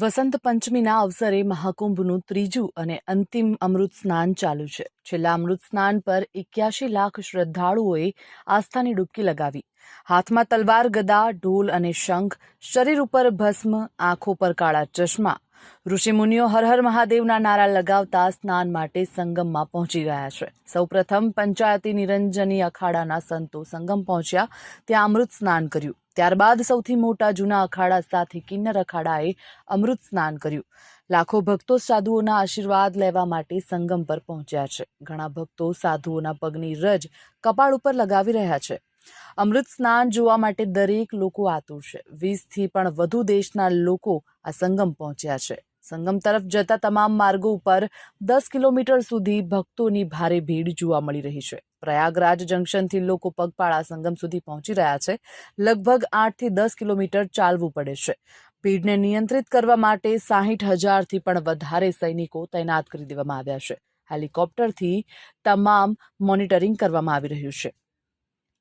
વસંત પંચમીના અવસરે મહાકુંભનું ત્રીજું અને અંતિમ અમૃત સ્નાન ચાલુ છે. છેલ્લા અમૃત સ્નાન પર એક્યાશી લાખ શ્રદ્ધાળુઓએ આસ્થાની ડૂબકી લગાવી. હાથમાં તલવાર, ગદા, ઢોલ અને શંખ, શરીર ઉપર ભસ્મ, આંખો પર કાળા ચશ્મા. ઋષિમુનિઓ હર હર મહાદેવના નારા લગાવતા સ્નાન માટે સંગમમાં પહોંચી ગયા છે. સૌપ્રથમ પંચાયતી નિરંજની અખાડાના સંતો સંગમ પહોંચ્યા. ત્યાં અમૃત સ્નાન કર્યું. ત્યારબાદ સૌથી મોટા જૂના અખાડા સાથે કિન્નર અખાડાએ અમૃત સ્નાન કર્યું. લાખો ભક્તો સાધુઓના આશીર્વાદ લેવા માટે સંગમ પર પહોંચ્યા છે. ઘણા ભક્તો સાધુઓના પગની રજ કપાળ ઉપર લગાવી રહ્યા છે. અમૃત સ્નાન જોવા માટે દરેક લોકો આતુર છે. વીસથી પણ વધુ દેશના લોકો આ સંગમ પહોંચ્યા છે. સંગમ તરફ જતા તમામ માર્ગો ઉપર દસ કિલોમીટર સુધી ભક્તોની ભારે ભીડ જોવા મળી રહી છે. પ્રયાગરાજ જંકશનથી લોકો પગપાળા સંગમ સુધી પહોંચી રહ્યા છે. લગભગ આઠથી દસ કિલોમીટર ચાલવું પડે છે. ભીડને નિયંત્રિત કરવા માટે સાહીઠ હજારથી પણ વધારે સૈનિકો તૈનાત કરી દેવામાં આવ્યા છે. હેલિકોપ્ટરથી તમામ મોનિટરિંગ કરવામાં આવી રહ્યું છે.